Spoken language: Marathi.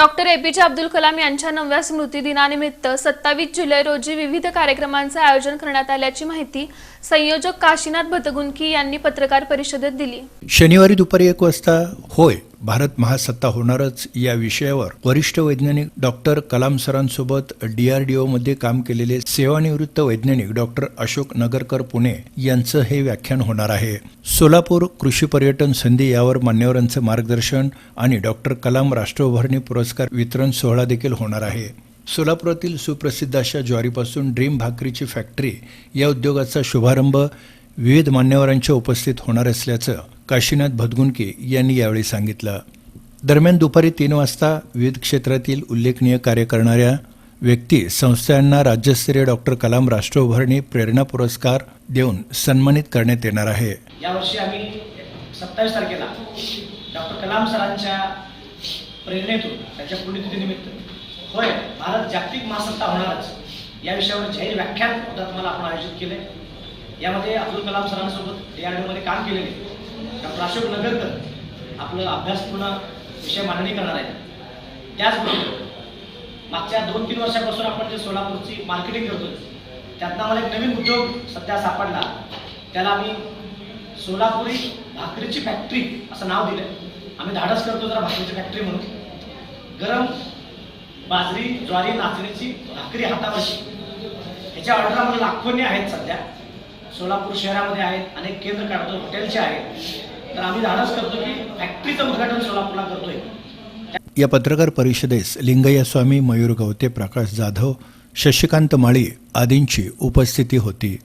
डॉक्टर एपीजे अब्दुल कलाम यांच्या नवव्या स्मृतिदिनानिमित्त सत्तावीस जुलै रोजी विविध कार्यक्रमांचे आयोजन करण्यात आल्याची माहिती संयोजक काशीनाथ भतगुंकी यांनी पत्रकार परिषदेत दिली. शनिवारी दुपारी एक वाजता होय भारत महासत्ता होणारच या विषयावर वरिष्ठ वैज्ञानिक डॉक्टर कलाम सरांसोबत डीआरडीओ मध्ये काम केलेले सेवानिवृत्त वैज्ञानिक डॉक्टर अशोक नगरकर पुणे यांचं हे व्याख्यान होणार आहे. सोलापूर कृषी पर्यटन संधी यावर मान्यवरांचं मार्गदर्शन आणि डॉक्टर कलाम राष्ट्रउभारणी पुरस्कार वितरण सोहळा देखील होणार आहे. सोलापुरातील सुप्रसिद्ध अशा ज्वारीपासून ड्रीम भाकरीची फॅक्टरी या उद्योगाचा शुभारंभ विविध मान्यवरांच्या उपस्थित होणार असल्याचं काशीनाथ भदगुंडके यांनी यावेळी सांगितलं. दरम्यान दुपारी तीन वाजता विविध क्षेत्रातील उल्लेखनीय कार्य करणाऱ्या व्यक्ती संस्थांना राज्यस्तरीय डॉक्टर कलाम राष्ट्र उभारणी प्रेरणा पुरस्कार देऊन सन्मानित करण्यात येणार आहे. यावर्षी आम्ही सत्तावीस तारखेला डॉक्टर कलाम सरांच्या प्रेरणेतून त्यांच्या पुण्यतिथीनिमित्त होय भारत जागतिक महासत्ता होणारच या विषयावर जाहीर व्याख्यान होता तुम्हाला आपण आयोजित केले यामध्ये अब्दुल कलाम सरांसोबत मध्ये काम केलेले डॉक्टर अशोक नगरकर आपलं अभ्यासपूर्ण विषय मांडणी करणार आहेत. त्याचबरोबर मागच्या दोन तीन वर्षापासून आपण जे सोलापूरची मार्केटिंग करतोय त्यातनं आम्हाला एक नवीन उद्योग सध्या सापडला. त्याला आम्ही सोलापुरी भाकरीची फॅक्टरी असं नाव दिलं आम्ही धाडस करतो जरा भाकरीची फॅक्टरी म्हणून. गरम बाजरी ज्वारी नाचणीची भाकरी हातावरची ह्याच्या ऑर्डर आम्हाला लाखोनी आहेत सध्या. सोलापूर शहरामध्ये आहेत अनेक केंद्र काढतो हॉटेलचे आहेत. तर आम्ही धाडस करतो की फॅक्टरीचं उद्घाटन सोलापूरला करतोय. या पत्रकार परिषदेस लिंगय्या स्वामी मयूर गवते प्रकाश जाधव शशिकांत माळी आदींची उपस्थिती होती.